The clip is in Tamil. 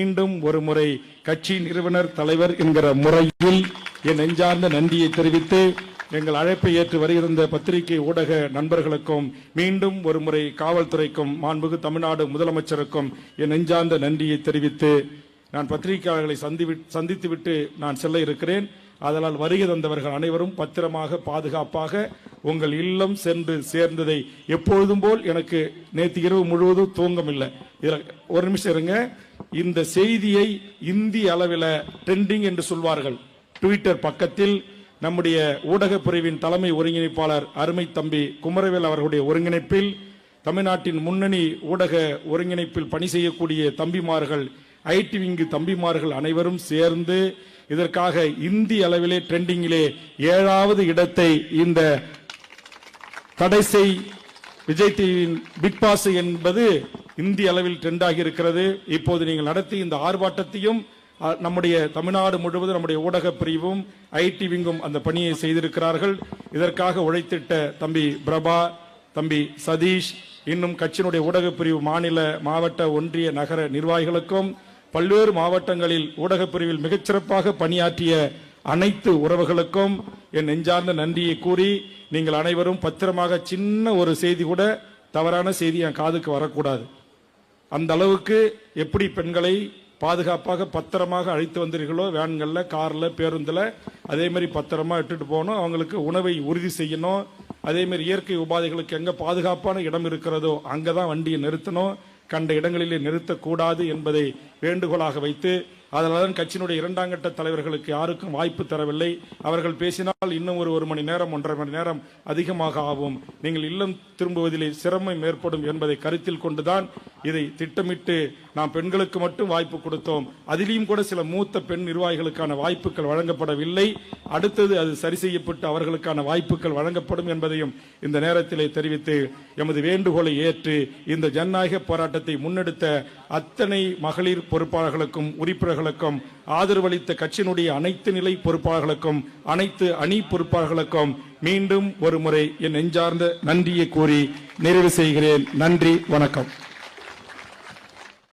மீண்டும் ஒரு முறை கட்சி நிறுவனர் தலைவர் என்கிற முறையில் என் நெஞ்சார்ந்த நன்றியை தெரிவித்து எங்கள் அழைப்பை ஏற்று வருகிற பத்திரிகை ஊடக நண்பர்களுக்கும் மீண்டும் ஒரு முறை காவல்துறைக்கும் மாண்புகு தமிழ்நாடு முதலமைச்சருக்கும் என் நெஞ்சார்ந்த நன்றியை தெரிவித்து நான் பத்திரிகையாளர்களை சந்தித்துவிட்டு நான் செல்ல இருக்கிறேன். அதனால் வருகை தந்தவர்கள் அனைவரும் பத்திரமாக பாதுகாப்பாக உங்கள் இல்லம் சென்று சேர்ந்ததை எப்பொழுதும் போல் எனக்கு நேற்று இரவு முழுவதும் தூங்கமில்லை இதுல ஒரு நிமிஷம் இருங்க. இந்த செய்தியை இந்திய அளவில் ட்ரெண்டிங் என்று சொல்வார்கள். ட்விட்டர் பக்கத்தில் நம்முடைய ஊடகப் பிரிவின் தலைமை ஒருங்கிணைப்பாளர் அருமை தம்பி குமரவேல் அவர்களுடைய ஒருங்கிணைப்பில் தமிழ்நாட்டின் முன்னணி ஊடக ஒருங்கிணைப்பில் பணி செய்யக்கூடிய தம்பிமார்கள் ஐடி விங்கு தம்பிமார்கள் அனைவரும் சேர்ந்து இதற்காக இந்திய அளவிலே ட்ரெண்டிங்கிலே ஏழாவது இடத்தை இந்த கடைசி விஜய் டிவியின் பிக் பாஸ் என்பது இந்திய அளவில் ட்ரெண்ட் ஆகி இருக்கிறது. இப்போது நீங்கள் நடத்தி இந்த ஆர்ப்பாட்டத்தையும் நம்முடைய தமிழ்நாடு முழுவதும் நம்முடைய ஊடக பிரிவும் ஐடி விங்கும் அந்த பணியை செய்திருக்கிறார்கள். இதற்காக உழைத்திட்ட தம்பி பிரபா தம்பி சதீஷ் இன்னும் கட்சியினுடைய ஊடக பிரிவு மாநில மாவட்ட ஒன்றிய நகர நிர்வாகிகளுக்கும் பல்வேறு மாவட்டங்களில் ஊடக பிரிவில் மிகச்சிறப்பாக பணியாற்றிய அனைத்து உறவுகளுக்கும் என் நெஞ்சார்ந்த நன்றியை கூறி நீங்கள் அனைவரும் பத்திரமாக சின்ன ஒரு செய்தி கூட தவறான செய்தி என் காதுக்கு வரக்கூடாது. அந்த அளவுக்கு எப்படி பெண்களை பாதுகாப்பாக பத்திரமாக அழைத்து வந்தீர்களோ வேன்களில் காரில் பேருந்தில் அதே மாதிரி பத்திரமா இட்டுட்டு போகணும். அவங்களுக்கு உணவை உறுதி செய்யணும். அதே மாதிரி இயற்கை உபாதைகளுக்கு எங்கே பாதுகாப்பான இடம் இருக்கிறதோ அங்கே தான் வண்டியை நிறுத்தணும். கண்ட இடங்களிலே நிறுத்தக்கூடாது என்பதை வேண்டுகோளாக வைத்து அதனால்தான் கட்சியினுடைய இரண்டாம் கட்ட தலைவர்களுக்கு யாருக்கும் வாய்ப்பு தரவில்லை. அவர்கள் பேசினால் இன்னும் ஒரு ஒரு மணி நேரம் ஒன்றரை மணி நேரம் அதிகமாக ஆகும். நீங்கள் இல்லம் திரும்புவதிலே சிரமம் ஏற்படும் என்பதை கருத்தில் கொண்டுதான் இதை திட்டமிட்டு நாம் பெண்களுக்கு மட்டும் வாய்ப்பு கொடுத்தோம். அதிலையும் கூட சில மூத்த பெண் நிர்வாகிகளுக்கான வாய்ப்புகள் வழங்கப்படவில்லை. அடுத்தது அது சரி செய்யப்பட்டு அவர்களுக்கான வாய்ப்புகள் வழங்கப்படும் என்பதையும் இந்த நேரத்திலே தெரிவித்து எமது வேண்டுகோளை ஏற்று இந்த ஜனநாயக போராட்டத்தை முன்னெடுத்த அத்தனை மகளிர் பொறுப்பாளர்களுக்கும் உறுப்பினர்களுக்கும் ஆதரவளித்த கட்சியினுடைய அனைத்து நிலை பொறுப்பாளர்களுக்கும் அனைத்து அணி பொறுப்பாளர்களுக்கும் மீண்டும் ஒரு முறை என் நெஞ்சார்ந்த நன்றியை கூறி நிறைவு செய்கிறேன். நன்றி வணக்கம்.